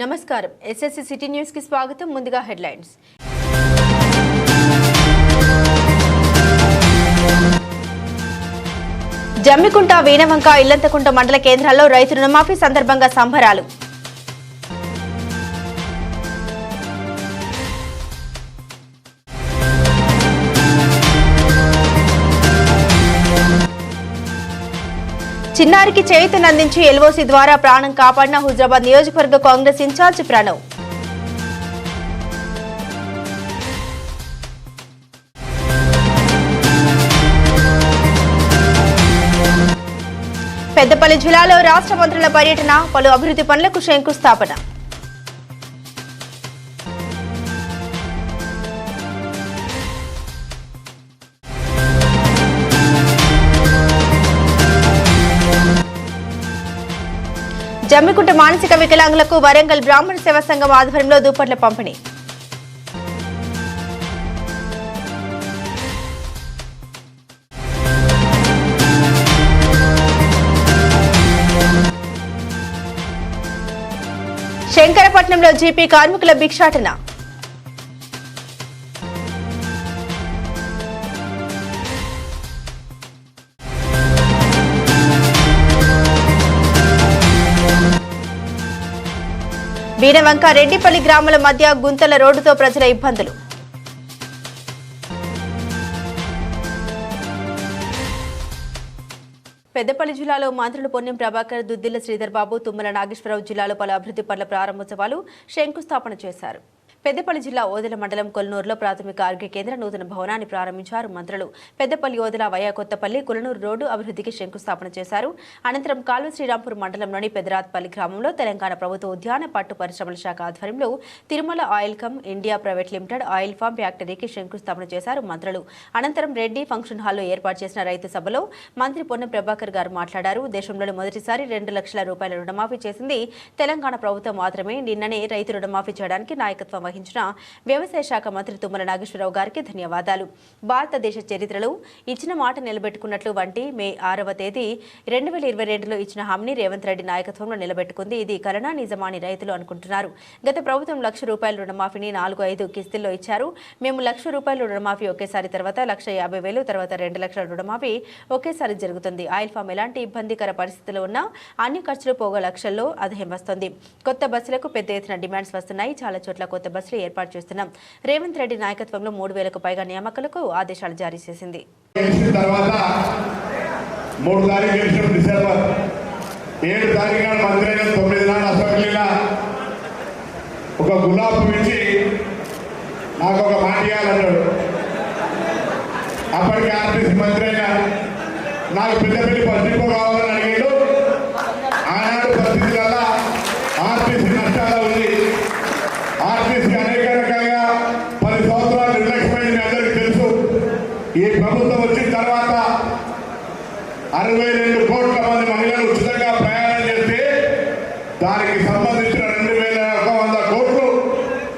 నమస్కారం. SSC city న్యూస్కి స్వాగతం. ముందుగా హెడ్లైన్స్. జమ్మికుంట వీణవంక ఇల్లంతకుంట మండల కేంద్రాల్లో రైతు రుణమాఫీ సందర్భంగా సంబరాలు. చిన్నారికి చేయుతనందించి ఎల్ఓసి ద్వారా ప్రాణం కాపాడిన హుజరాబాద్ నియోజకవర్గ కాంగ్రెస్ ఇన్ఛార్జ్ ప్రణవ్. పెద్దపల్లి జిల్లాలో రాష్ట్ర మంత్రుల పర్యటన పలు అభివృద్ధి పనులకు శంకుస్థాపన. జమ్మికుంట మానసిక వికలాంగులకు వరంగల్ బ్రాహ్మణ సేవా సంఘం ఆధ్వర్యంలో దుప్పట్ల పంపిణీ. శంకరపట్నంలో జీపీ కార్మికుల భిక్షాటన. వీరవంక రెడ్డిపల్లి గ్రామాల మధ్య గుంతల రోడ్డుతో ప్రజల ఇబ్బందులు. పెద్దపల్లి జిల్లాలో మంత్రులు పొన్నం ప్రభాకర్ దుద్దిల్ల శ్రీధర్ బాబు తుమ్మల నాగేశ్వరరావు జిల్లాలో పలు అభివృద్ధి పనుల ప్రారంభోత్సవాలు శంకుస్థాపన చేశారు. పెద్దపల్లి జిల్లా ఓదెల మండలం కొలనూరులో ప్రాథమిక ఆరోగ్య కేంద్ర నూతన భవనాన్ని ప్రారంభించారు మంత్రులు. పెద్దపల్లి ఓదెల వయా కొత్తపల్లి కొలనూరు రోడ్డు అభివృద్ధికి శంకుస్థాపన చేశారు. అనంతరం కాల్వ శ్రీరాంపూర్ మండలంలోని పెదరాత్పల్లి గ్రామంలో తెలంగాణ ప్రభుత్వ ఉద్యాన పట్టు పరిశ్రమల శాఖ ఆధ్వర్యంలో Tirumala oil com India private limited oil farm ఫ్యాక్టరీకి శంకుస్థాపన చేశారు మంత్రులు. అనంతరం రెడ్డి ఫంక్షన్ హాల్లో ఏర్పాటు చేసిన రైతు సభలో మంత్రి పొన్నం ప్రభాకర్ గారు మాట్లాడారు. దేశంలోని మొదటిసారి రెండు లక్షల రూపాయల రుణమాఫీ చేసింది తెలంగాణ ప్రభుత్వం మాత్రమే. నిన్ననే రైతు రుణమాఫీ చేయడానికి నాయకత్వం నిర్వహించిన వ్యవసాయ శాఖ మంత్రి తుమ్మల నాగేశ్వరరావు గారికి ధన్యవాదాలు. భారతదేశ చరిత్రలో ఇచ్చిన మాట నిలబెట్టుకున్నట్లు వంటి మే ఆరవ తేదీ రెండు వేల ఇరవై రెండులో ఇచ్చిన హామీని రేవంత్ రెడ్డి నాయకత్వంలో నిలబెట్టుకుంది. ఇది కరోనా నిజమాని రైతులు అనుకుంటున్నారు. గత ప్రభుత్వం లక్ష రూపాయల రుణమాఫీని నాలుగు ఐదు కిస్తుల్లో ఇచ్చారు. మేము లక్ష రూపాయల రుణమాఫీ ఒకేసారి తర్వాత లక్ష యాభై వేలు తర్వాత రెండు లక్షల రుణమాఫీ ఒకేసారి జరుగుతుంది. ఆయిల్ ఫామ్ ఎలాంటి ఇబ్బందికర పరిస్థితుల్లో ఉన్నా అన్ని ఖర్చులు పోగా లక్షల్లో ఆదాయం వస్తుంది కొత్త బస్సులకు పెద్ద ఎత్తున డిమాండ్స్ వస్తున్నాయి. చాలా చోట్ల కొత్త బస్సులు ఏర్పాటు చేస్తున్నాం. రేవంత్ రెడ్డి నాయకత్వంలో మూడు వేలకు పైగా నియామకాలకు ఆదేశాలు జారీ చేసింది. మూడు తారీఖు డిసెంబర్. ఏడు తారీఖు నాడు మంత్రి తొమ్మిది నాడు అసెంబ్లీలో ఒక గులాబ్ ఇచ్చి నాకు ఒక మాట ఇవ్వాలన్నాడు అప్పటికి ఆర్టీసీ మంత్రి అయినా నాకు పెద్దపల్లి పట్టింపు కావాలని అడిగాడు ఆనాడు పరిస్థితులలో ఆర్టీసీ నష్టాలు ఉంది ఆర్టీసీ అనేక రకాలుగా పది సంవత్సరాలు నిర్లక్ష్యమైంది మీ అందరికీ తెలుసు ఈ ప్రభుత్వం వచ్చిన తర్వాత అరవై రెండు కోట్ల మంది మహిళలు ఉచితంగా ప్రయాణం చేస్తే దానికి సంబంధించిన రెండు వేల ఒక వంద కోట్లు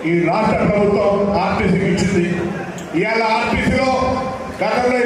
ఈ రాష్ట్ర ప్రభుత్వం ఆర్టీసీకి ఇచ్చింది. ఇవాళ ఆర్టీసీలో గతంలో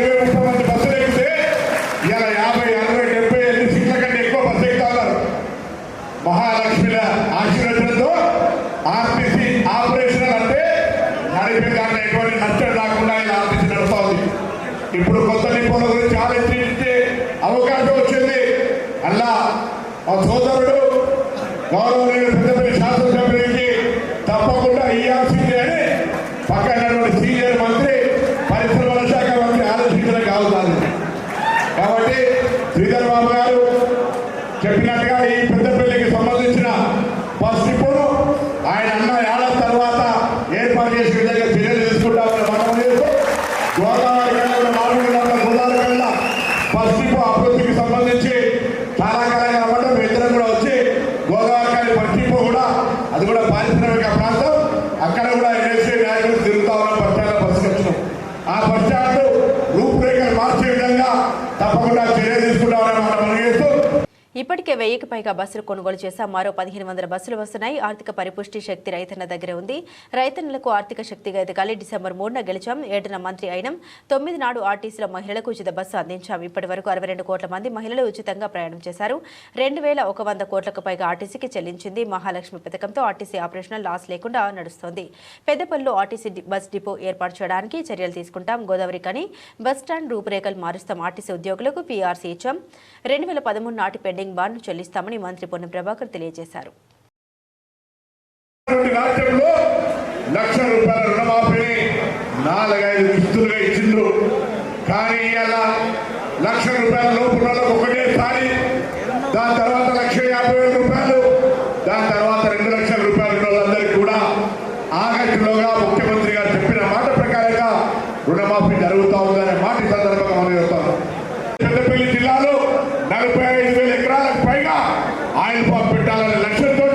и ఇప్పటికే వెయ్యికి పైగా బస్సులు కొనుగోలు చేశాం మరో పదిహేను వందల బస్సులు వస్తున్నాయి. ఆర్థిక పరిపుష్టి శక్తి రైతన్న దగ్గర ఉంది. రైతన్నలకు ఆర్థిక శక్తిగా ఎదగాలి. డిసెంబర్ మూడున గెలిచాం. ఏడున మంత్రి అయినం. తొమ్మిది నాడు ఆర్టీసీలో మహిళలకు ఉచిత బస్సు అందించాం. ఇప్పటి వరకు అరవై రెండు కోట్ల మంది మహిళలు ఉచితంగా ప్రయాణం చేశారు. రెండు వేల ఒక వంద కోట్లకు పైగా ఆర్టీసీకి చెల్లించింది. మహాలక్ష్మి పథకంతో ఆర్టీసీ ఆపరేషనల్ లాస్ లేకుండా నడుస్తోంది. పెద్దపల్లిలో ఆర్టీసీ బస్ డిపో ఏర్పాటు చేయడానికి చర్యలు తీసుకుంటాం. గోదావరి కని బస్ స్టాండ్ రూపురేఖలు మారుస్తాం. ఆర్టీసీ ఉద్యోగులకు పీఆర్సీ ఇచ్చాం. రెండు వేల పదమూడు నాటి పెండింగ్ బాండ్లు చెల్లిస్తామని మంత్రి పొన్నం ప్రభాకర్ తెలియజేశారు. లక్ష రూపాయల రుణమాఫీని నాలుగైదు కిస్తులుగా ఇచ్చిండ్రు. కానీ ఇలా లక్ష రూపాయల లోపు దాని తర్వాత లక్ష యాభై వేల రూపాయలు దాని తర్వాత రెండు లక్షల రూపాయలు ఉన్న వాళ్ళందరికీ కూడా ఆగస్టులోగా ముఖ్యమంత్రి గారు చెప్పిన మాట ప్రకారంగా రుణమాఫీ జరుగుతూ ఉందనే మాట ఈ సందర్భంగా మనం చెప్తాం పెద్దపల్లి జిల్లాలో నలభై ఐదు వేల ఎకరాలకు పైగా ఆయిల్ పంప్ పెట్టాలనే లక్ష్యంతో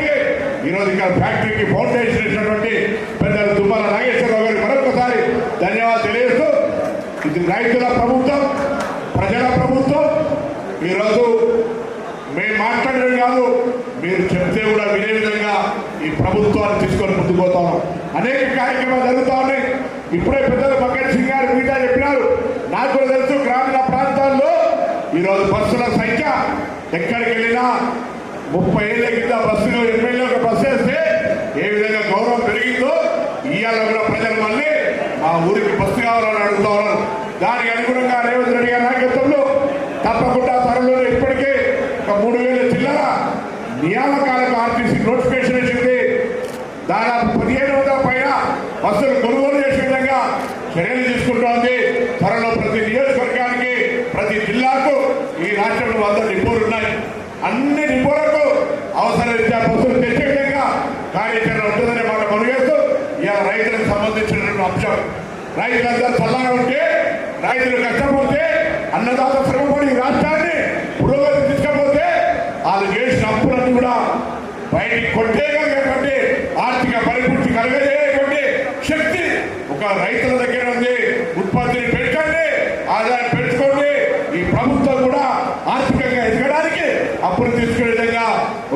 ఈరోజు ఇక్కడ ఫ్యాక్టరీకి ఫౌండేషన్ ఇచ్చినటువంటి పెద్దలు తుమ్మల నాగేశ్వరరావు గారికి మరొకసారి ధన్యవాదాలు తెలియజేస్తూ ఇది రైతుల ప్రభుత్వం ప్రజల ప్రభుత్వం ఈరోజు మేము మాట్లాడడం కాదు మీరు చెప్తే కూడా వినే విధంగా ఈ ప్రభుత్వాన్ని తీసుకొని ముందుకు అనేక కార్యక్రమాలు జరుగుతా ఉన్నాయి. ఇప్పుడే పెద్దలు భగత్ సింగ్ గారు మిగతా చెప్పినారు. నాకు కూడా తెలుసు గ్రామీణ ప్రాంతాల్లో ఈరోజు బస్సుల సంఖ్య ఎక్కడికి వెళ్ళినా ముప్పై ఏళ్ళ కింద బస్సులో ఎమ్మెల్యే ఒక బస్సు వేస్తే ఏ విధంగా గౌరవం పెరిగిందో ఇవాళ కూడా ప్రజలు మళ్ళీ మా ఊరికి బస్సు కావాలని అడుగుతా ఉన్నారు. దానికి అనుగుణంగా రేవంత్ రెడ్డి గారి నాయకత్వంలో తప్పకుండా త్వరలో ఇప్పటికే ఒక మూడు వేల చిల్లర నియామకాలకు ఆర్టీసీ నోటిఫికేషన్ వచ్చింది దాదాపు పదిహేను వందల పైన బస్సులు కొనుగోలు చేసే విధంగా చర్యలు తీసుకుంటోంది త్వరలో ప్రతి నియోజకవర్గానికి ప్రతి జిల్లాకు ఈ రాష్ట్రంలో వంద డిపోలు ఉన్నాయి అన్ని డిపోలకు అవసరరీత్యా బస్సులు తెచ్చే విధంగా కార్యాచరణ ఉంటుందనే మాట మనగేస్తూ ఇవాళ రైతులకు సంబంధించినటువంటి అంశం రైతులందరూ చల్లగా ఉంటే రైతులు కష్టపోతే అన్నదాత శ్రమపడి రాష్ట్రాన్ని పురోగతి తీసుకపోతే వాళ్ళు చేసిన అప్పులన్నీ కూడా బయటికి కొట్టేయగలిగేటువంటి ఆర్థిక పరిపూర్తి కలగజేయటువంటి శక్తి ఒక రైతుల దగ్గర ఉంది. ఉత్పత్తిని పెంచండి ఆదాయం పెంచుకోండి. ఈ ప్రభుత్వం కూడా ఆర్థికంగా ఎదగడానికి అప్పులు తీసుకునే విధంగా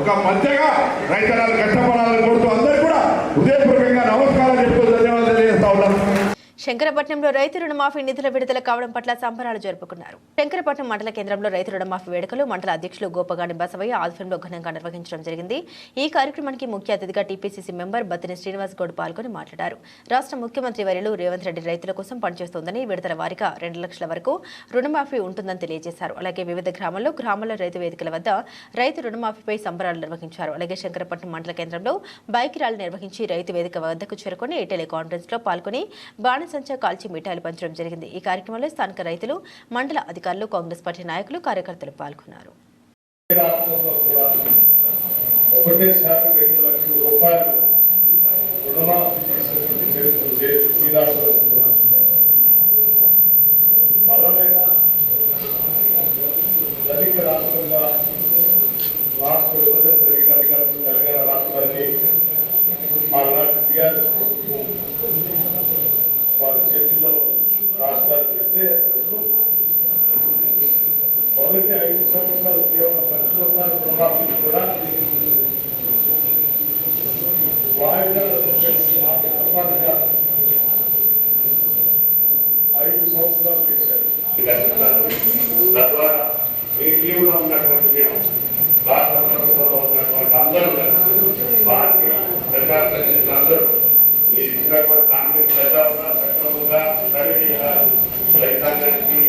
ఒక మధ్యగా రైతులను కష్టపడాలి కోరుతూ అందరూ కూడా హృదయపూర్వకంగా నమస్కారం చెప్తూ ధన్యవాదాలు తెలియజేస్తా ఉన్నాను శంకరపట్నంలో రైతు రుణమాఫీ నిధుల విడుదల కావడం పట్ల సంబరాలు జరుపుకున్నారు. శంకరపట్నం మండల కేంద్రంలో రైతు రుణమాఫీ వేడుకలు మండల అధ్యక్షులు గోపగాని బసవయ్య ఆధ్వర్యంలో ఘనంగా నిర్వహించడం జరిగింది. ఈ కార్యక్రమానికి ముఖ్య అతిథిగా టీపీసీసీ మెంబర్ బత్తిని శ్రీనివాస్ గౌడ్ పాల్గొని మాట్లాడారు. రాష్ట్ర ముఖ్యమంత్రి వర్యులు రేవంత్ రెడ్డి రైతుల కోసం పనిచేస్తోందని విడుదల వారిగా రెండు లక్షల వరకు రుణమాఫీ ఉంటుందని తెలియజేశారు. అలాగే వివిధ గ్రామాల్లో గ్రామాల రైతు వేదికల వద్ద రైతు రుణమాఫీపై సంబరాలు నిర్వహించారు. అలాగే శంకరపట్నం మండల కేంద్రంలో బైక్ ర్యాలీ నిర్వహించి రైతు వేదిక వద్దకు చేరుకొని టెలికాన్ఫరెన్స్లో పాల్గొని బాణసంచా కాల్చి మిఠాయిలు పంచడం జరిగింది. ఈ కార్యక్రమంలో స్థానిక రైతులు మండల అధికారులు కాంగ్రెస్ పార్టీ నాయకులు కార్యకర్తలు పాల్గొన్నారు. ఒకటేసారి రెండు లక్షల రూపాయలు రుణమాఫీ చేసినటువంటి చరిత్ర లేదు ఈ రాష్ట్రంలో చెప్తున్నాను. బలమైన ధనిక రాష్ట్రంగా రాష్ట్ర విభజన జరిగిన తెలంగాణ రాష్ట్రాన్ని ఆనాటి టీఆర్ఎస్ ప్రభుత్వం వారి చేతిలో రాష్ట్రాన్ని పెడితే మొదటి ఐదు సంవత్సరాలు కేవలం లక్ష రూపాయల రుణమాఫీ కూడా వాయిదాలు చెప్పేసి నాకు తప్పనిగా ఐదు సంవత్సరాలు చేశారు తద్వారా మీ టీంలో ఉన్నటువంటి మేము రాష్ట్ర ప్రభుత్వంలో ఉన్నటువంటి అందరూ వారికి సర్కార్ ప్రతినిధులు అందరూ మీరు ఇచ్చినటువంటి దానికి ప్రజాగా సక్రమంగా సరిగా రైతాంగానికి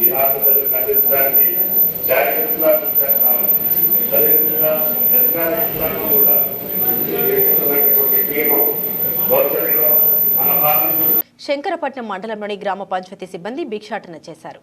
ఈ రాష్ట్ర ప్రజలకు అందించడానికి చేస్తామని అదేవిధంగా కూడా భవిష్యత్తులో మన శంకరపట్నం మండలంలోని గ్రామ పంచాయతీ సిబ్బంది భిక్షాటన చేశారు.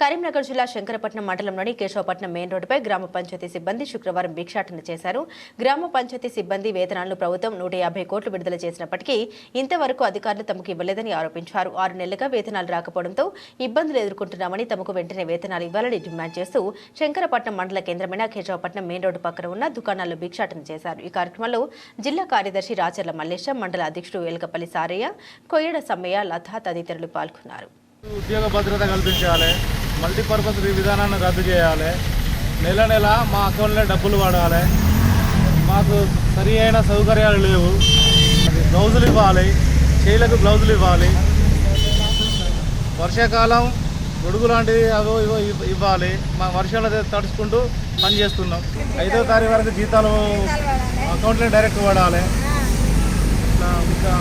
కరీంనగర్ జిల్లా శంకరపట్నం మండలంలోని కేశవపట్నం మెయిన్ రోడ్డుపై గ్రామ పంచాయతీ సిబ్బంది శుక్రవారం భిక్షాటన చేశారు. గ్రామ పంచాయతీ సిబ్బంది వేతనాలను ప్రభుత్వం నూట యాభై కోట్లు విడుదల చేసినప్పటికీ ఇంతవరకు అధికారులు తమకు ఇవ్వలేదని ఆరోపించారు. ఆరు నెలలుగా వేతనాలు రాకపోవడంతో ఇబ్బందులు ఎదుర్కొంటున్నామని తమకు వెంటనే వేతనాలు ఇవ్వాలని డిమాండ్ చేస్తూ శంకరపట్నం మండల కేంద్రమైన కేశవపట్నం మెయిన్ రోడ్డు పక్కన ఉన్న దుకాణాల్లో భిక్షాటన చేశారు. ఈ కార్యక్రమంలో జిల్లా కార్యదర్శి రాచర్ల మల్లేశం మండల అధ్యక్షుడు ఎలకపల్లి సారయ్య కొయ్యడ సమ్మయ్య లతా తదితరులు పాల్గొన్నారు. ఉద్యోగ భద్రత కల్పించాలి. మల్టీపర్పస్ విధానాన్ని రద్దు చేయాలి. నెల నెల మా అకౌంట్లో డబ్బులు పడాలి మాకు సరి అయిన సౌకర్యాలు లేవు. బ్లౌజులు ఇవ్వాలి. చేతులకు బ్లౌజులు ఇవ్వాలి. వర్షాకాలం గొడుగు లాంటివి అవో ఇవో ఇవ్- ఇవ్వాలి. మా వర్షాలు తడుచుకుంటూ పని చేస్తున్నాం. ఐదో తారీఖు వరకు జీతాలు అకౌంట్లో డైరెక్ట్ పడాలి ఇట్లా ఇంకా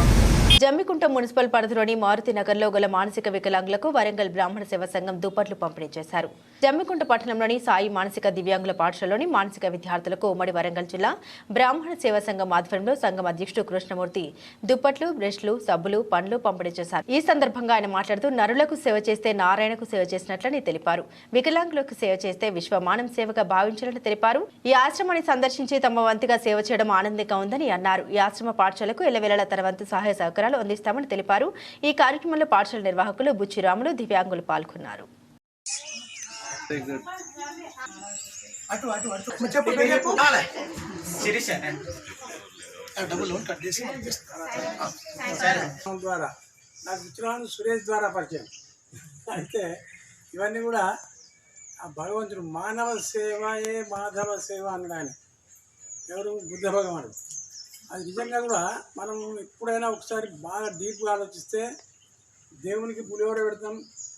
జమ్మికుంట మున్సిపల్ పరిధిలోని మారుతి నగర్లో గల మానసిక వికలాంగులకు వరంగల్ బ్రాహ్మణ సేవ సంఘం దుప్పట్లు పంపిణీ చేశారు. జమ్మికుంట పట్టణంలోని సాయి మానసిక దివ్యాంగుల పాఠశాలలోని మానసిక విద్యార్థులకు ఉమ్మడి వరంగల్ జిల్లా బ్రాహ్మణ సేవ సంఘం ఆధ్వర్యంలో సంఘం అధ్యక్షుడు కృష్ణమూర్తి దుప్పట్లు బ్రష్లు సబ్బులు పండ్లు పంపిణీ చేశారు. ఈ సందర్భంగా ఆయన మాట్లాడుతూ నరులకు సేవ చేస్తే నారాయణకు సేవ చేసినట్లని తెలిపారు. వికలాంగులకు సేవ చేస్తే విశ్వమానం సేవగా భావించాలని తెలిపారు. ఈ ఆశ్రమాన్ని సందర్శించి తమ వంతుగా సేవ చేయడం ఆనందంగా ఉందని అన్నారు. ఈ ఆశ్రమ పాఠశాలకు ఎల్లవేళల తన వంతు సహాయ సహకారాలు అందిస్తామని తెలిపారు. ఈ కార్యక్రమంలో పాఠశాల నిర్వాహకులు బుచ్చిరాములు దివ్యాంగులు పాల్గొన్నారు. సంఘం ద్వారా. నాకు సురేష్ ద్వారా పరిచయం. అయితే ఇవన్నీ కూడా ఆ భగవంతుడు మానవ సేవయే మాధవ సేవ అన్నాడు ఎవరు? బుద్ధ భగవానుడు. అది నిజంగా కూడా మనం ఎప్పుడైనా ఒకసారి బాగా డీప్గా ఆలోచిస్తే దేవునికి పులిహోర పెడతాం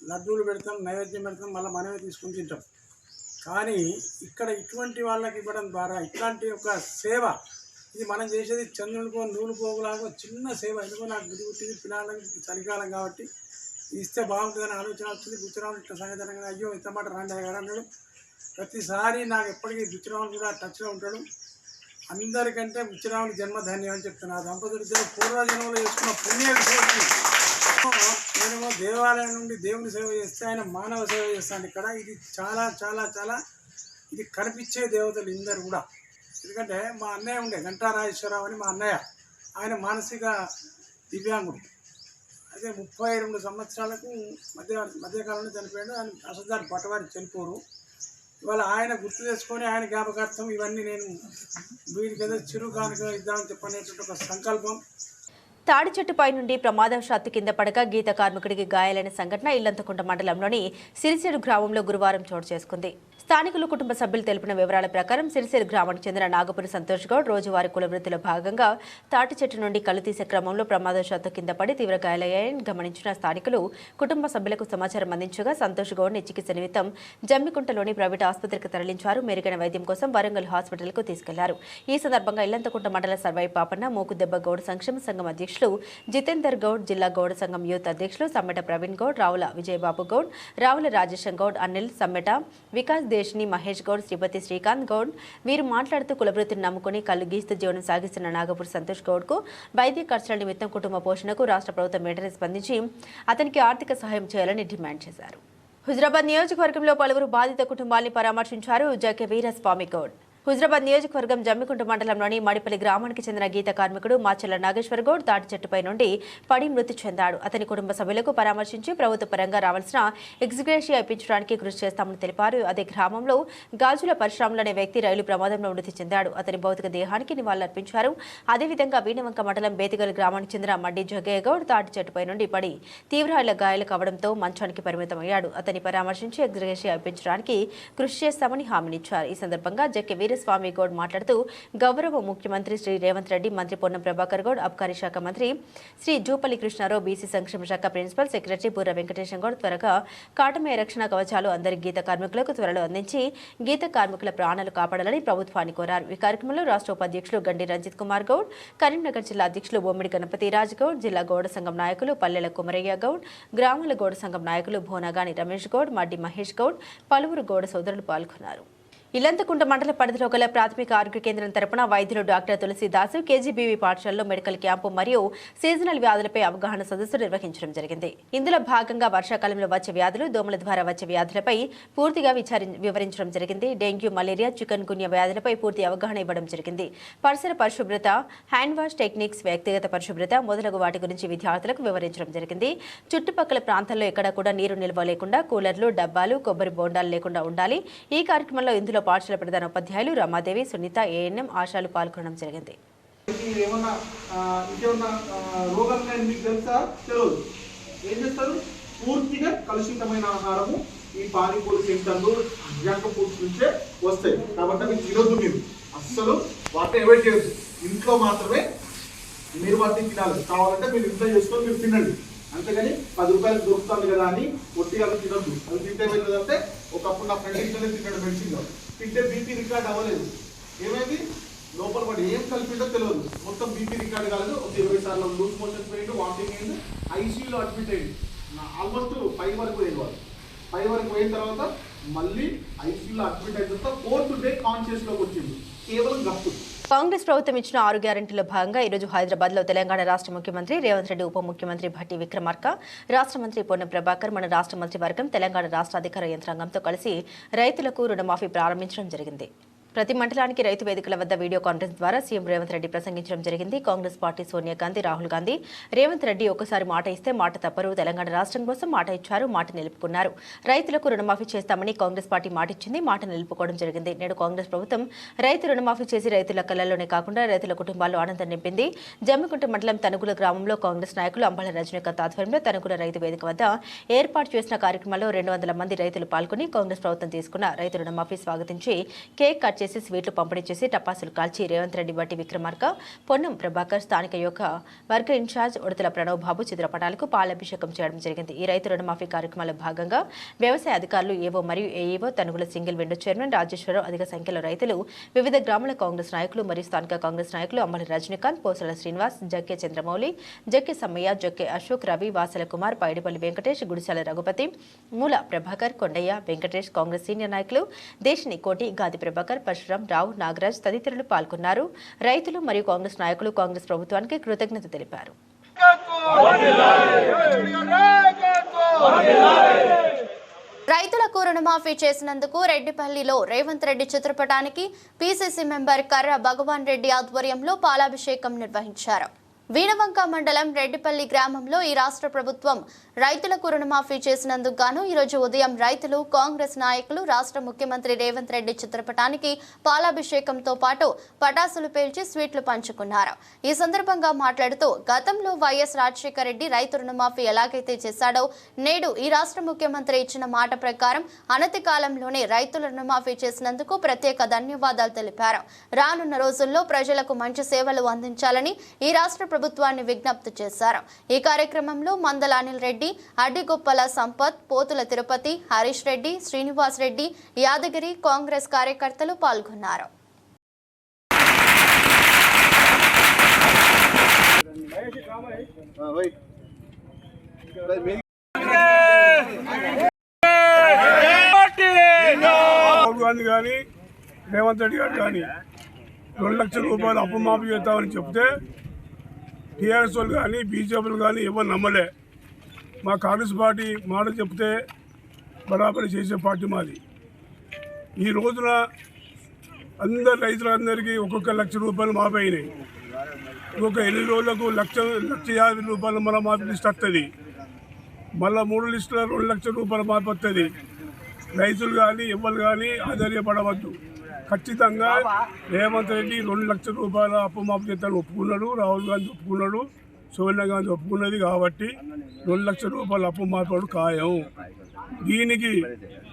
లడ్డూలు పెడతాం నైవేద్యం పెడతాం మళ్ళీ మనమే తీసుకుని తింటాం. కానీ ఇక్కడ ఇటువంటి వాళ్ళకి ఇవ్వడం ద్వారా ఇట్లాంటి ఒక సేవ ఇది మనం చేసేది చంద్రునికో నూలు పోగులాగో చిన్న సేవ. ఎందుకో నాకు బుద్ధి పుట్టింది పిల్లలకి చలికాలం కాబట్టి. ఇస్తే బాగుంటుందని ఆలోచన వచ్చింది. గుచ్చరాములు ఇట్లా సంగతంగా అయ్యో ఇంత మాట రాండి గారు అన్నాడు. ప్రతిసారి నాకు ఎప్పటికీ గుచ్చరాములు కూడా టచ్లో ఉంటాడు. అందరికంటే గుచ్చరాములు జన్మధాన్యం అని చెప్తున్నా ఆ దంపతులు పూర్వజన్మలో చేసుకున్న పుణ్య విషయం నేనేమో దేవాలయం నుండి దేవుని సేవ చేస్తే ఆయన మానవ సేవ చేస్తాను ఇక్కడ ఇది చాలా చాలా చాలా ఇది కనిపించే దేవతలు ఇందరు కూడా. ఎందుకంటే మా అన్నయ్య ఉండే ఘంటారాజేశ్వరరావు అని మా అన్నయ్య. ఆయన మానసిక దివ్యాంగుడు. అదే ముప్పై రెండు సంవత్సరాలకు మధ్య మధ్యకాలంలో చనిపోయాడు. ఆయన అసదారి పట్టవారి చనిపోరు ఇవాళ ఆయన గుర్తు చేసుకొని ఆయన జ్ఞాపకార్థం ఇవన్నీ నేను వీడికి ఏదో చిరు కానుక ఇద్దామని చెప్పనేటువంటి ఒక సంకల్పం. తాడి చెట్టుపై నుండి ప్రమాదవశాత్తు కింద పడక గీత కార్మికుడికి గాయాలైన సంఘటన ఇల్లంతకుంట మండలంలోని సిరిసేడు గ్రామంలో గురువారం చోటు చేసుకుంది. స్థానికులు కుటుంబ సభ్యులు తెలిపిన వివరాల ప్రకారం సిరిసిరి గ్రామానికి చెందిన నాగపురి సంతోష్ గౌడ్ రోజువారీ కుల వృత్తిలో భాగంగా తాటి చెట్టు నుండి కళ్ళు తీసే క్రమంలో ప్రమాదవశాత్తు కింద పడి తీవ్ర గాయాలయ్యాయని గమనించిన స్థానికులు కుటుంబ సభ్యులకు సమాచారం అందించగా సంతోష్ గౌడ్ని చికిత్స నిమిత్తం జమ్మికుంటలోని ప్రైవేట్ ఆసుపత్రికి తరలించారు. మెరుగైన వైద్యం కోసం వరంగల్ హాస్పిటల్కు తీసుకెళ్ళారు. ఈ సందర్భంగా ఇల్లంతకుంట మండల సర్వై పాపన్న మూకుదెబ్బ గౌడ్ సంక్షేమ సంఘం అధ్యక్షులు జితేందర్ గౌడ్ జిల్లా గౌడ సంఘం యూత్ అధ్యక్షులు సమ్మెట ప్రవీణ్ గౌడ్ రావుల విజయబాబు గౌడ్ రావుల రాజేశం గౌడ్ అనిల్ సమ్మెట వికాస్ దేశ్ని మహేష్ గౌడ్ శ్రీపతి శ్రీకాంత్ గౌడ్. వీరు మాట్లాడుతూ కులవృత్తిని నమ్ముకుని కళ్ళు గీస్తూ జీవనం సాగిస్తున్న నాగపూర్ సంతోష్ గౌడ్కు వైద్య ఖర్చుల నిమిత్తం కుటుంబ పోషణకు రాష్ట్ర ప్రభుత్వం వెంటనే స్పందించి అతనికి ఆర్థిక సహాయం చేయాలని డిమాండ్ చేశారు. హుజరాబాద్ నియోజకవర్గంలో పలువురు బాధిత కుటుంబాల్ని పరామర్శించారు జకే వీరస్వామి గౌడ్. హుజరాబాద్ నియోజకవర్గం జమ్మికుంట మండలంలోని మడిపల్లి గ్రామానికి చెందిన గీత కార్మికుడు మాచెల్ల నాగేశ్వర్ గౌడ్ తాటి చెట్టుపై నుండి పడి మృతి చెందాడు. అతని కుటుంబ సభ్యులకు పరామర్శించి ప్రభుత్వ పరంగా రావాల్సిన ఎగ్జిగ్రేషియా ఇప్పించడానికి కృషి చేస్తామని తెలిపారు. అదే గ్రామంలో గాజుల పరశురాములు అనే వ్యక్తి రైలు ప్రమాదంలో మృతి చెందాడు. అతని భౌతిక దేహానికి నివాళులర్పించారు. అదేవిధంగా వీణవంక మండలం బేతిగల్ గ్రామానికి చెందిన మడ్డి జగ్గయ్య గౌడ్ తాటి చెట్టుపై నుండి పడి తీవ్ర గాయాలు కావడంతో మంచానికి పరిమితమయ్యాడు. అతని పరామర్శించి ఎగ్జిగ్రేషియా ఇప్పించడానికి కృషి చేస్తామని హామీనిచ్చారు. ఈ సందర్భంగా జక్కె వీరస్వామి గౌడ్ మాట్లాడుతూ గౌరవ ముఖ్యమంత్రి శ్రీ రేవంత్ రెడ్డి మంత్రి పొన్నం ప్రభాకర్ గౌడ్ అబ్కారీ శాఖ మంత్రి శ్రీ జూపల్లి కృష్ణారావు బీసీ సంక్షేమ శాఖ ప్రిన్సిపల్ సెక్రటరీ బుర్ర వెంకటేశం గౌడ్ త్వరగా కాటమయ రక్షణ కవచాలు అందరి గీత కార్మికులకు త్వరలో అందించి గీత కార్మికుల ప్రాణాలు కాపాడాలని ప్రభుత్వాన్ని కోరారు. ఈ కార్యక్రమంలో రాష్ట్ర ఉపాధ్యక్షులు గండి రంజిత్ కుమార్ గౌడ్ కరీంనగర్ జిల్లా అధ్యక్షులు బొమ్మిడి గణపతి రాజ్ గౌడ్ జిల్లా గౌడ సంఘం నాయకులు పల్లెల కుమరయ్య గౌడ్ గ్రామాల గౌడ సంఘం నాయకులు భోనగాని రమేష్ గౌడ్ మడ్డి మహేష్ గౌడ్ పలువురు గౌడ సోదరులు పాల్గొన్నారు. ఇల్లంతకుంట మండల పరిధిలో గల ప్రాథమిక ఆరోగ్య కేంద్రం తరపున వైద్యులు డాక్టర్ తులసిదాసు కేజీబీవీ పాఠశాలలో మెడికల్ క్యాంపు మరియు సీజనల్ వ్యాధులపై అవగాహన సదస్సు నిర్వహించడం జరిగింది. ఇందులో భాగంగా వర్షాకాలంలో వచ్చే వ్యాధులు దోమల ద్వారా వచ్చే వ్యాధులపై పూర్తిగా వివరించడం జరిగింది. డెంగ్యూ మలేరియా చికెన్ గున్య వ్యాధులపై పూర్తి అవగాహన ఇవ్వడం జరిగింది. పరిసర పరిశుభ్రత హ్యాండ్ వాష్ టెక్నిక్స్ వ్యక్తిగత పరిశుభ్రత మొదలగు వాటి గురించి విద్యార్థులకు వివరించడం జరిగింది. చుట్టుపక్కల ప్రాంతాల్లో ఎక్కడ కూడా నీరు నిల్వ లేకుండా కూలర్లు డబ్బాలు కొబ్బరి బోండాలు లేకుండా ఉండాలి. ఈ కార్యక్రమంలో ఇందులో పాఠశాల ప్రధాన ఉపాధ్యాయులు రమాదేవి సునీత ఏఎన్ఎం ఆశాలు పాల్గొనడం జరిగింది. ఏం చేస్తారు? పూర్తిగా కలుషితమైన ఆహారము ఈ పానీపూరి సెంటర్లు జంక్ ఫుడ్స్ నుంచే వస్తాయి. కాబట్టి మీకు తినొద్దు మీరు. అస్సలు వాటిని అవాయిడ్ చేయొద్దు. ఇంట్లో మాత్రమే మీరు వాటిని తినాలి. కావాలంటే మీరు ఇంట్లో చేసుకొని మీరు తినండి. అంతేగాని పది రూపాయలు దొరుకుతుంది కదా అని ఒట్టిగా తినొద్దు. అది తింటే వెళ్ళదంటే ఒకప్పుడు నా ఫ్రెండ్ ఇంట్లోనే తిన్నాడు మెడిసిన్ తింటే బీపీ రికార్డ్ అవ్వలేదు. ఏమైంది? లోపల పడి ఏం కలిపిందో తెలియదు మొత్తం బీపీ రికార్డ్ కాలేదు. ఒక ఇరవై సార్లు లూజ్ మోషన్ పోయిండు వామిటింగ్ అయింది ఐసీయూలో అడ్మిట్ అయ్యింది ఆల్మోస్ట్ పై వరకు పోయింది వాళ్ళు పై వరకు పోయిన తర్వాత మళ్ళీ ఐసీయూలో అడ్మిట్ అయిన తర్వాత ఫోర్త్ డే కాన్షియస్లోకి వచ్చింది కేవలం గప్పు. కాంగ్రెస్ ప్రభుత్వం ఇచ్చిన ఆరు గ్యారంటీలో భాగంగా ఈరోజు హైదరాబాద్లో తెలంగాణ రాష్ట్ర ముఖ్యమంత్రి రేవంత్ రెడ్డి ఉప ముఖ్యమంత్రి భట్టి విక్రమార్క రాష్ట్ర మంత్రి పొన్నం ప్రభాకర్ మన రాష్ట్ర మంత్రి వర్గం తెలంగాణ రాష్ట్ర అధికార యంత్రాంగంతో కలిసి రైతులకు రుణమాఫీ ప్రారంభించడం జరిగింది. ప్రతి మండలానికి రైతు వేదికల వద్ద వీడియో కాన్ఫరెన్స్ ద్వారా సీఎం రేవంత్ రెడ్డి ప్రసంగించడం జరిగింది. కాంగ్రెస్ పార్టీ సోనియా గాంధీ రాహుల్ గాంధీ. రేవంత్ రెడ్డి ఒకసారి మాట ఇస్తే మాట తప్పరు. తెలంగాణ రాష్ట్రం కోసం మాట ఇచ్చారు మాట నిలుపుకున్నారు. రైతులకు రుణమాఫీ చేస్తామని కాంగ్రెస్ పార్టీ మాట ఇచ్చింది మాట నిలుపుకోవడం జరిగింది. నేడు కాంగ్రెస్ ప్రభుత్వం రైతు రుణమాఫీ చేసి రైతుల కళ్ళల్లోనే కాకుండా రైతుల కుటుంబాల్లో ఆనందం నింపింది. జమ్మికుంట మండలం తనుగుల గ్రామంలో కాంగ్రెస్ నాయకులు అంబాల రజనీకాంత్ ఆధ్వర్యంలో తనుగుల రైతు వేదిక వద్ద ఏర్పాటు చేసిన కార్యక్రమంలో రెండు వందల మంది రైతులు పాల్గొని కాంగ్రెస్ ప్రభుత్వం తీసుకున్న రైతు రుణమాఫీ స్వాగతించి కేక్ కట్ చేసి స్వీట్లు పంపిణీ చేసి టపాసులు కాల్చి రేవంత్ రెడ్డి బట్టి విక్రమార్క పొన్నం ప్రభాకర్ స్థానిక యొక్క వర్గ ఇన్ఛార్జ్ ఉడతల ప్రణవ్ బాబు చిత్రపటాలకు పాలాభిషేకం చేయడం జరిగింది. ఈ రైతు రుణమాఫీ కార్యక్రమంలో భాగంగా వ్యవసాయ అధికారులు ఏవో మరియు AEO Tanugula single window chairman Rajeshwararao అధిక సంఖ్యలో రైతులు వివిధ గ్రామాల కాంగ్రెస్ నాయకులు మరియు స్థానిక కాంగ్రెస్ నాయకులు అమ్మలి రజనీకాంత్ పోసల శ్రీనివాస్ జక్కే చంద్రమౌళి జక్కే సమ్మయ్య జక్కే అశోక్ రవి వాసల కుమార్ పైడిపల్లి వెంకటేష్ గుడిశాల రఘుపతి మూల ప్రభాకర్ కొండయ్య వెంకటేష్ కాంగ్రెస్ సీనియర్ నాయకులు దేశిని కోటి గాది ప్రభాకర్ పరశురాం రావు నాగరాజ్ తదితరులు పాల్గొన్నారు. రైతులు మరియు కాంగ్రెస్ నాయకులు కాంగ్రెస్ ప్రభుత్వానికి కృతజ్ఞత తెలిపారు. రైతులకు రుణమాఫీ చేసినందుకు రెడ్డిపల్లిలో రేవంత్ రెడ్డి చిత్రపటానికి పీసీసీ మెంబర్ కర్ర భగవాన్ రెడ్డి ఆధ్వర్యంలో పాలాభిషేకం నిర్వహించారు. వీణవంక మండలం రెడ్డిపల్లి గ్రామంలో ఈ రాష్ట్ర ప్రభుత్వం రైతులకు రుణమాఫీ చేసినందుకు గాను ఈరోజు ఉదయం రైతులు కాంగ్రెస్ నాయకులు రాష్ట్ర ముఖ్యమంత్రి రేవంత్ రెడ్డి చిత్రపటానికి పాలాభిషేకంతో పాటు పటాసులు పేల్చి స్వీట్లు పంచుకున్నారు. ఈ సందర్భంగా మాట్లాడుతూ గతంలో వైఎస్ రాజశేఖర రెడ్డి రైతు రుణమాఫీ ఎలాగైతే చేశాడో నేడు ఈ రాష్ట్ర ముఖ్యమంత్రి ఇచ్చిన మాట ప్రకారం అనతి కాలంలోనే రైతుల రుణమాఫీ చేసినందుకు ప్రత్యేక ధన్యవాదాలు తెలిపారు. రానున్న రోజుల్లో ప్రజలకు మంచి సేవలు అందించాలని ఈ రాష్ట్ర ప్రభుత్వాన్ని విజ్ఞప్తి చేశారు. ఈ కార్యక్రమంలో మందల అనిల్ రెడ్డి అడ్డిగొప్పల సంపత్ పోతుల తిరుపతి హరీష్ రెడ్డి శ్రీనివాస్ రెడ్డి యాదగిరి కాంగ్రెస్ కార్యకర్తలు పాల్గొన్నారు. గాంధీ కానీ రేవంత్ రెడ్డి గారు కానీ రెండు లక్షల రూపాయలు అప్పు మాఫీ చేస్తామని చెప్తే టీఆర్ఎస్ వాళ్ళు కానీ బీజేపీలు కానీ ఎవరు నమ్మలే. మా కాంగ్రెస్ పార్టీ మాట చెప్తే బరాబరి చేసే పార్టీ మాది. ఈ రోజున అందరు రైతులందరికీ ఒక్కొక్క లక్ష రూపాయలు మాపైనాయి ఒక ఇంకొక ఎనిమిది రోజులకు లక్ష లక్ష యాభై రూపాయలు మళ్ళీ మాపి లిస్ట్ వస్తుంది మళ్ళీ మూడు లిస్టుల రెండు లక్షల రూపాయలు మాపి వస్తుంది రైతులు కానీ ఎవరు కానీ ఆధార్యపడవద్దు ఖచ్చితంగా రేవంత్ రెడ్డి రెండు లక్షల రూపాయల అప్పు మాఫీ చేస్తాను ఒప్పుకున్నాడు రాహుల్ గాంధీ ఒప్పుకున్నాడు సోనియా గాంధీ ఒప్పుకున్నది కాబట్టి రెండు లక్షల రూపాయల అప్పు మాఫీ ఖాయం. దీనికి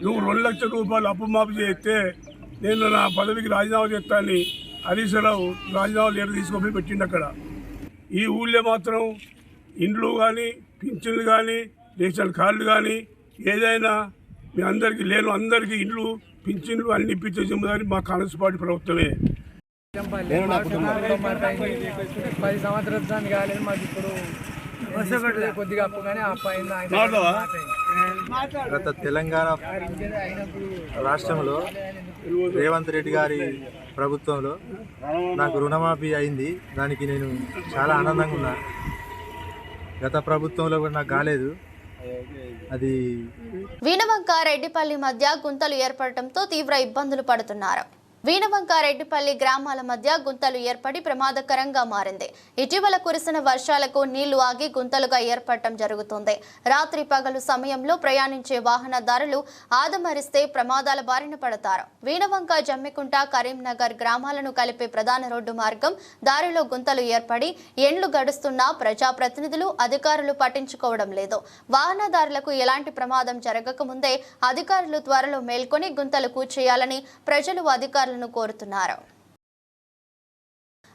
నువ్వు రెండు లక్షల రూపాయలు అప్పు మాఫీ చేస్తే నేను నా పదవికి రాజీనామా చేస్తానని హరీష్ రావు రాజీనామా లేటర్ తీసుకొని పెట్టిండు అక్కడ. ఈ ఊళ్ళో మాత్రం ఇండ్లు కానీ పింఛన్లు కానీ రేషన్ కార్డులు కానీ ఏదైనా మీ అందరికీ లేను అందరికీ ఇండ్లు పింఛన్లు అన్ని ఇప్పించే జిమ్మదారి మా కాంగ్రెస్ పార్టీ ప్రభుత్వమే పది సంవత్సరాలు దాన్ని కాలేదు మాకు ఇప్పుడు కొద్దిగా అప్పు కానీ? గత తెలంగాణ రాష్ట్రంలో రేవంత్ రెడ్డి గారి ప్రభుత్వంలో నాకు రుణమాఫీ అయింది. దానికి నేను చాలా ఆనందంగా ఉన్నా. గత ప్రభుత్వంలో కూడా నాకు కాలేదు. అది వీణవంక రెడ్డిపల్లి మధ్య గుంతలు ఏర్పడటంతో తీవ్ర ఇబ్బందులు పడుతున్నారు. వీణవంక రెడ్డిపల్లి గ్రామాల మధ్య గుంతలు ఏర్పడి ప్రమాదకరంగా మారింది. ఇటీవల కురిసిన వర్షాలకు నీళ్ళు ఆగి గుంతలుగా ఏర్పడటం జరుగుతుంది. రాత్రి పగలు సమయంలో ప్రయాణించే వాహనదారులు ఆదమరిస్తే ప్రమాదాల బారిన పడతారు. వీణవంక జమ్మికుంట కరీంనగర్ గ్రామాలను కలిపే ప్రధాన రోడ్డు మార్గం దారిలో గుంతలు ఏర్పడి ఎండ్లు గడుస్తున్నా ప్రజాప్రతినిధులు అధికారులు పట్టించుకోవడం లేదు. వాహనదారులకు ఎలాంటి ప్రమాదం జరగకముందే అధికారులు త్వరలో మేల్కొని గుంతలు కూర్చేయాలని ప్రజలు అధికారులను కోరుతున్నారు.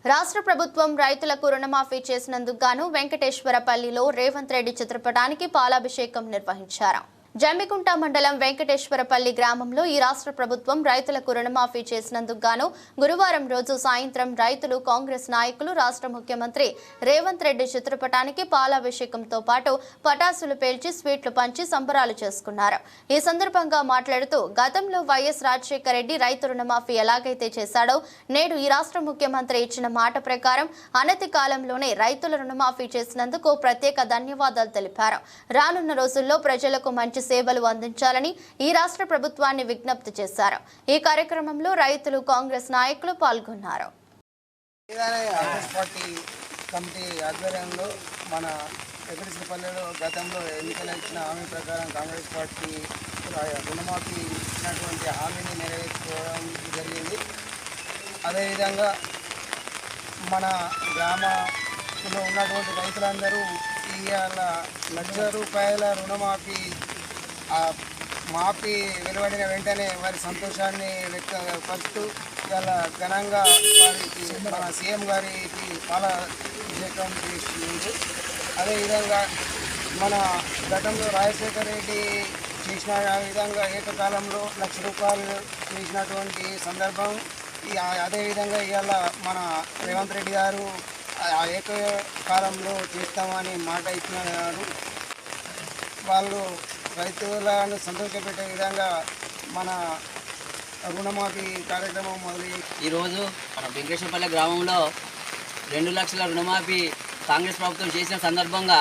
రాష్ట్ర ప్రభుత్వం రైతులకు రుణమాఫీ చేసినందుకు గాను వెంకటేశ్వరపల్లిలో రేవంత్ రెడ్డి చిత్రపటానికి పాలాభిషేకం నిర్వహించారు. జమ్మికుంట మండలం వెంకటేశ్వరపల్లి గ్రామంలో ఈ రాష్ట్ర ప్రభుత్వం రైతులకు రుణమాఫీ చేసినందుకు గాను గురువారం రోజు సాయంత్రం రైతులు కాంగ్రెస్ నాయకులు రాష్ట్ర ముఖ్యమంత్రి రేవంత్ రెడ్డి చిత్రపటానికి పాలాభిషేకంతో పాటు పటాసులు పేల్చి స్వీట్లు పంచి సంబరాలు చేసుకున్నారు. ఈ సందర్భంగా మాట్లాడుతూ గతంలో వైఎస్ రాజశేఖర రెడ్డి రైతు రుణమాఫీ ఎలాగైతే చేశాడో నేడు ఈ రాష్ట్ర ముఖ్యమంత్రి ఇచ్చిన మాట ప్రకారం అనతి కాలంలోనే రైతుల రుణమాఫీ చేసినందుకు ప్రత్యేక ధన్యవాదాలు తెలిపారు. రానున్న రోజుల్లో ప్రజలకు మంచి సేవలు అందించాలని ఈ రాష్ట్ర ప్రభుత్వాన్ని విజ్ఞప్తి చేశారు. ఈ కార్యక్రమంలో రైతులు కాంగ్రెస్ నాయకులు పాల్గొన్నారు. కాంగ్రెస్ పార్టీ కమిటీ ఆధ్వర్యంలో మన వెంకటేశ్వరపల్లిలో గతంలో ఎన్నికలు ఇచ్చిన హామీ ప్రకారం కాంగ్రెస్ పార్టీ రుణమాఫీ ఇచ్చినటువంటి హామీని నెరవేర్చుకోవడం జరిగింది. అదేవిధంగా మన గ్రామంలో ఉన్నటువంటి రైతులందరూ ఇవాళ లక్ష రూపాయల రుణమాఫీ ఆ మాఫీ వెలువడిన వెంటనే వారి సంతోషాన్ని వ్యక్తపరుస్తూ చాలా ఘనంగా వారికి మన సీఎం గారికి పాలాభిషేకం చేస్తుంది అదేవిధంగా మన గతంలో రాజశేఖర రెడ్డి చేసిన ఆ విధంగా ఏకకాలంలో లక్ష రూపాయలు చేసినటువంటి సందర్భం అదేవిధంగా ఇవాళ మన రేవంత్ రెడ్డి గారు ఆ- ఏకకాలంలో చేస్తామని మాట ఇచ్చినారు. వాళ్ళు రైతులను సంతోషపెట్టే విధంగా మన రుణమాఫీ కార్యక్రమం మొదలు ఈరోజు మన వెంకటేశ్వరపల్లి గ్రామంలో రెండు లక్షల రుణమాఫీ కాంగ్రెస్ ప్రభుత్వం చేసిన సందర్భంగా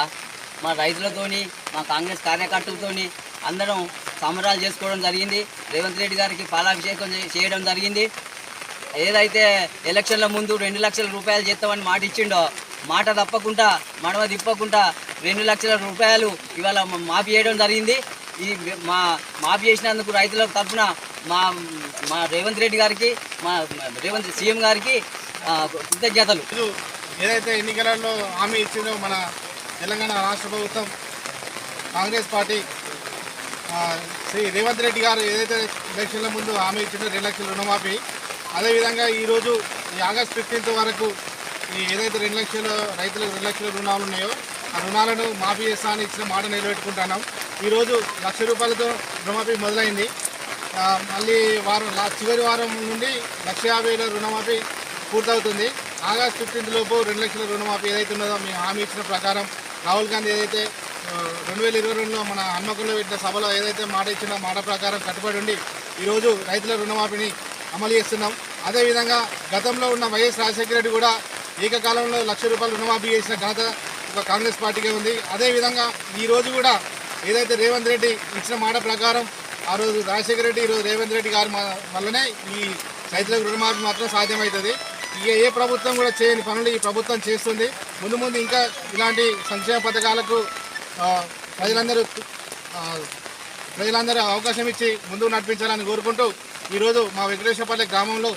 మా రైతులతోని మా కాంగ్రెస్ కార్యకర్తలతోని అందరం సంబరాలు చేసుకోవడం జరిగింది. రేవంత్ రెడ్డి గారికి పాలాభిషేకం చేయడం జరిగింది. ఏదైతే ఎలక్షన్ల ముందు రెండు లక్షల రూపాయలు చేస్తామని మాట ఇచ్చిండో మాట తప్పకుండా మడవ తిప్పకుండా రెండు లక్షల రూపాయలు ఇవాళ మాఫీ చేయడం జరిగింది. ఈ మా మాఫీ చేసినందుకు రైతుల తరఫున మా మా రేవంత్ రెడ్డి గారికి మా రేవంత్ సీఎం గారికి కృతజ్ఞతలు. ఏదైతే ఎన్నికలలో హామీ ఇచ్చిందో మన తెలంగాణ రాష్ట్ర ప్రభుత్వం కాంగ్రెస్ పార్టీ శ్రీ రేవంత్ రెడ్డి గారు ఏదైతే ఎలక్షన్ల ముందు హామీ ఇచ్చిందో రెండు లక్షల రుణమాఫీ అదేవిధంగా ఈరోజు ఈ ఆగస్ట్ ఫిఫ్టీన్త్ వరకు ఏదైతే రెండు లక్షల రైతులకు రెండు లక్షల రుణాలు ఉన్నాయో రుణాలను మాఫీ చేస్తామని ఇచ్చిన మాట నిలబెట్టుకుంటున్నాం. ఈరోజు లక్ష రూపాయలతో రుణమాఫీ మొదలైంది. మళ్ళీ వారం చివరి వారం నుండి లక్ష యాభై వేల రుణమాఫీ పూర్తవుతుంది. ఆగస్ట్ ఫిఫ్టీన్త్ లోపు రెండు లక్షల రుణమాఫీ ఏదైతే ఉన్నదో మేము హామీ ఇచ్చిన ప్రకారం రాహుల్ గాంధీ ఏదైతే రెండు వేల ఇరవై రెండులో మన హన్మకొండలో పెట్టిన సభలో ఏదైతే మాట ఇచ్చిన మాట ప్రకారం కట్టుబడి ఉండి ఈరోజు రైతుల రుణమాఫీని అమలు చేస్తున్నాం. అదేవిధంగా గతంలో ఉన్న వైఎస్ రాజశేఖర రెడ్డి కూడా ఏకకాలంలో లక్ష రూపాయలు రుణమాఫీ చేసిన ఘనత కాంగ్రెస్ పార్టీకే ఉంది. అదేవిధంగా ఈరోజు కూడా ఏదైతే రేవంత్ రెడ్డి ఇచ్చిన మాట ప్రకారం ఆ రోజు రాజశేఖర రెడ్డి ఈరోజు రేవంత్ రెడ్డి గారి వల్లనే ఈ రైతులకు రుణమాఫీ మాత్రం సాధ్యమవుతుంది ఇక ఏ ప్రభుత్వం కూడా చేయని పనులు ఈ ప్రభుత్వం చేస్తుంది. ముందు ముందు ఇంకా ఇలాంటి సంక్షేమ పథకాలకు ప్రజలందరూ ప్రజలందరూ అవకాశం ఇచ్చి ముందుకు నడిపించాలని కోరుకుంటూ ఈరోజు మా వెంకటేశ్వరపల్లి గ్రామంలో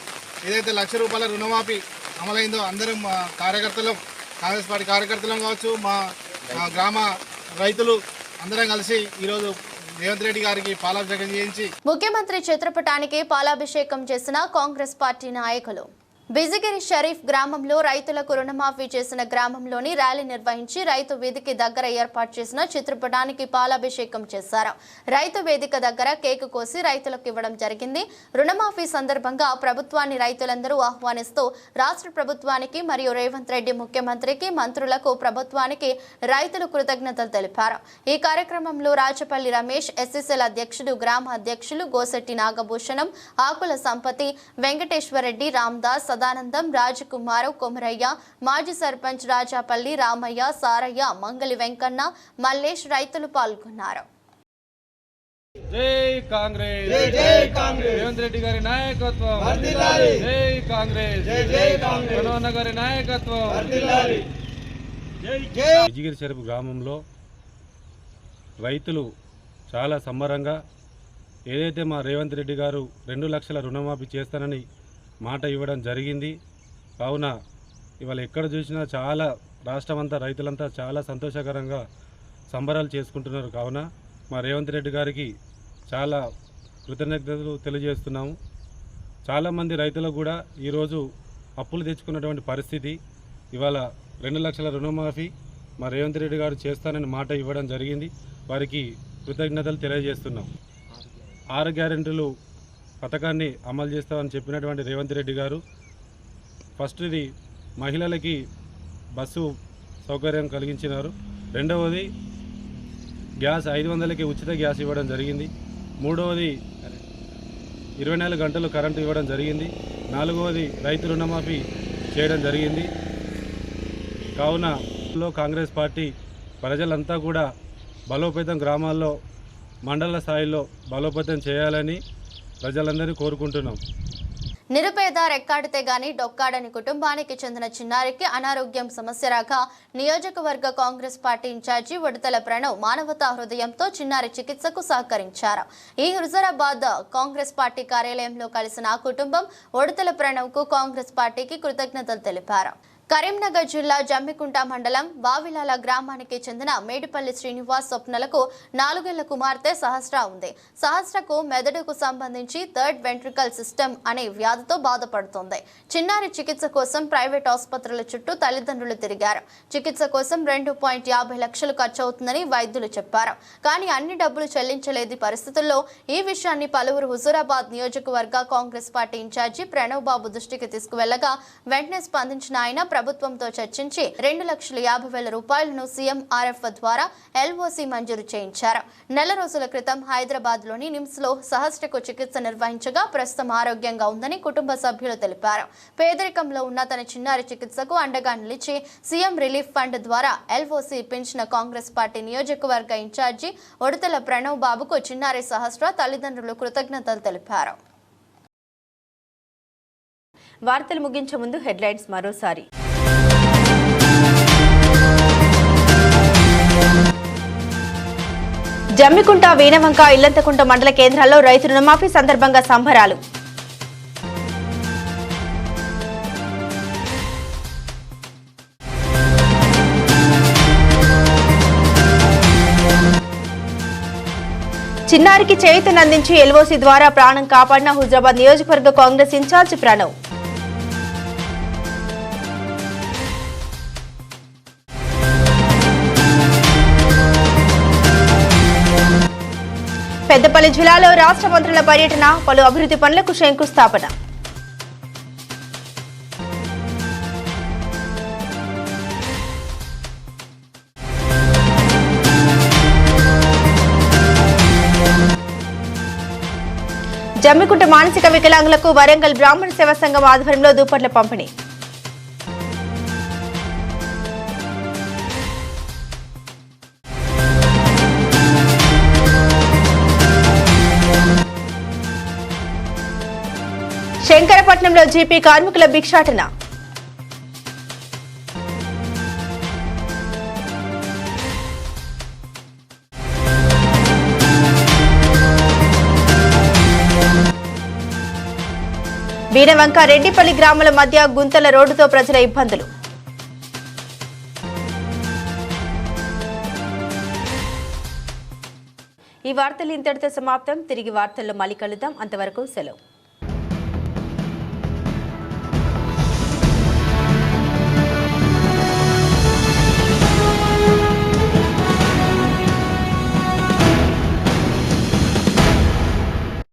ఏదైతే లక్ష రూపాయల రుణమాఫీ అమలైందో అందరం మా కార్యకర్తలు కాంగ్రెస్ పార్టీ కార్యకర్తలం కావచ్చు మా మా గ్రామ రైతులు అందరం కలిసి ఈరోజు రేవంత్ రెడ్డి గారికి పాలాభిషేకం చేయించి ముఖ్యమంత్రి చిత్రపటానికి పాలాభిషేకం చేసిన కాంగ్రెస్ పార్టీ నాయకులు. బిజిగిరి షరీఫ్ గ్రామంలో రైతులకు రుణమాఫీ చేసిన గ్రామంలోని ర్యాలీ నిర్వహించి రైతు వేదిక దగ్గర ఏర్పాటు చేసిన చిత్రపటానికి పాలాభిషేకం చేశారు. రైతు వేదిక దగ్గర కేకు కోసి రైతులకు ఇవ్వడం జరిగింది. రుణమాఫీ సందర్భంగా ప్రభుత్వాన్ని రైతులందరూ ఆహ్వానిస్తూ రాష్ట్ర ప్రభుత్వానికి మరియు రేవంత్ రెడ్డి ముఖ్యమంత్రికి మంత్రులకు ప్రభుత్వానికి రైతులు కృతజ్ఞతలు తెలిపారు. ఈ కార్యక్రమంలో రాచపల్లి రమేష్ ఎస్ఎస్ఎల్ అధ్యక్షుడు గ్రామ అధ్యక్షులు గోసెట్టి నాగభూషణం ఆకుల సంపతి వెంకటేశ్వరరెడ్డి రామ్దాస్ సదానందం రాజకుమారు కొమరయ్య మాజీ సర్పంచ్ రాజాపల్లి రామయ్య సారయ్య మంగలి వెంకన్న మల్లేష్ రైతులు పాల్గొన్నారు. జై కాంగ్రెస్. జై కాంగ్రెస్. రేవంత్ రెడ్డి గారి నాయకత్వం. జై కాంగ్రెస్. జై జై కాంగ్రెస్. మనోహర్ గారి నాయకత్వం. విజయగిరి చెరుపు గ్రామంలో రైతులు చాలా సంబరంగా ఏదైతే మా రేవంత్ రెడ్డి గారు రెండు లక్షల రుణమాఫీ చేస్తానని మాట ఇవ్వడం జరిగింది. కావున ఇవాళ ఎక్కడ చూసినా చాలా రాష్ట్రం అంతా రైతులంతా చాలా సంతోషకరంగా సంబరాలు చేసుకుంటున్నారు. కావున మా రేవంత్ రెడ్డి గారికి చాలా కృతజ్ఞతలు తెలియజేస్తున్నాము. చాలామంది రైతులకు కూడా ఈరోజు అప్పులు తెచ్చుకున్నటువంటి పరిస్థితి. ఇవాళ రెండు లక్షల రుణమాఫీ మా రేవంత్ రెడ్డి గారు చేస్తానని మాట ఇవ్వడం జరిగింది. వారికి కృతజ్ఞతలు తెలియజేస్తున్నాం ఆరు గ్యారెంటీలు పథకాన్ని అమలు చేస్తామని చెప్పినటువంటి రేవంత్ రెడ్డి గారు ఫస్ట్ ఇది మహిళలకి బస్సు సౌకర్యం కలిగించినారు. రెండవది గ్యాస్ ఐదు వందలకి ఉచిత గ్యాస్ ఇవ్వడం జరిగింది. మూడవది ఇరవై నాలుగు గంటలు కరెంటు ఇవ్వడం జరిగింది. నాలుగవది రైతు రుణమాఫీ చేయడం జరిగింది. కావునలో కాంగ్రెస్ పార్టీ ప్రజలంతా కూడా బలోపేతం గ్రామాల్లో మండల స్థాయిలో బలోపేతం చేయాలని ప్రజలందరినీ కోరుకుంటున్నాం. నిరుపేద రెక్కాడితే గాని డొక్కాడని కుటుంబానికి చెందిన చిన్నారికి అనారోగ్యం సమస్య రాక నియోజకవర్గ Congress party incharge Udathala Pranav మానవతా హృదయంతో చిన్నారి చికిత్సకు సహకరించారు. ఈ హుజరాబాద్ కాంగ్రెస్ పార్టీ కార్యాలయంలో కలిసిన ఆ కుటుంబం ఉడతల ప్రణవ్కు కాంగ్రెస్ పార్టీకి కృతజ్ఞతలు తెలిపారు. కరీంనగర్ జిల్లా జమ్మికుంట మండలం వావిలాల గ్రామానికి చెందిన మేడిపల్లి శ్రీనివాస్ స్వప్నలకు నాలుగేళ్ళ కుమార్తె సహస్ర ఉంది. సహస్రకు మెదడుకు సంబంధించి థర్డ్ వెంట్రికల్ సిస్టమ్ అనే వ్యాధితో బాధపడుతోంది. చిన్నారి చికిత్స కోసం ప్రైవేట్ ఆసుపత్రుల చుట్టూ తల్లిదండ్రులు తిరిగారు. చికిత్స కోసం రెండు పాయింట్ యాభై లక్షలు ఖర్చు అవుతుందని వైద్యులు చెప్పారు. కానీ అన్ని డబ్బులు చెల్లించలేని పరిస్థితుల్లో ఈ విషయాన్ని పలువురు హుజూరాబాద్ నియోజకవర్గ కాంగ్రెస్ పార్టీ ఇన్ఛార్జి ప్రణవ్ బాబు దృష్టికి తీసుకువెళ్ళగా వెంటనే స్పందించిన ఆయన ప్రభుత్వంతో చర్చించి రెండు లక్షల యాభై వేల రూపాయలను సీఎం ఆర్ఎఫ్ ద్వారా ఎల్ఓసి మంజూరు చేయించారు. నెల రోజుల క్రితం హైదరాబాద్లోని నిమ్స్లో సహస్రకు చికిత్స నిర్వహించగా ప్రస్తుతం ఆరోగ్యంగా ఉందని కుటుంబ సభ్యులు తెలిపారు. పేదరికంలో ఉన్న తన చిన్నారి చికిత్సకు అండగా నిలిచి సీఎం రిలీఫ్ ఫండ్ ద్వారా ఎల్ఓసి ఇప్పించిన కాంగ్రెస్ పార్టీ నియోజకవర్గ ఇన్ఛార్జి ఒడతల ప్రణవ్ బాబుకు చిన్నారి సహస్ర తల్లిదండ్రులు కృతజ్ఞతలు తెలిపారు. వార్తలు ముగించే ముందు హెడ్లైన్స్ మరోసారి. జమ్మికుంట వీణవంక ఇల్లంతకుంట మండల కేంద్రాల్లో రైతు రుణమాఫీ సందర్భంగా సంబరాలు. చిన్నారికి చేయుతనందించి ఎల్ఓసి ద్వారా ప్రాణం కాపాడిన హుజరాబాద్ నియోజకవర్గ కాంగ్రెస్ ఇన్ఛార్జ్ ప్రణవ్. పెద్దపల్లి జిల్లాలో రాష్ట్ర మంత్రుల పర్యటన పలు అభివృద్ధి పనులకు శంకుస్థాపన. జమ్మికుంట మానసిక వికలాంగులకు వరంగల్ బ్రాహ్మణ సేవా సంఘం ఆధ్వర్యంలో దుప్పట్ల పంపిణీ. విశాఖపట్నంలో జీపీ కార్మికుల భిక్షాటన. వీరవంక రెడ్డిపల్లి గ్రామాల మధ్య గుంతల రోడ్డుతో ప్రజల ఇబ్బందులు. ఈ వార్తలు ఇంతటితో సమాప్తం. తిరిగి వార్తల్లో మళ్ళీ కలుద్దాం. అంతవరకు సెలవు.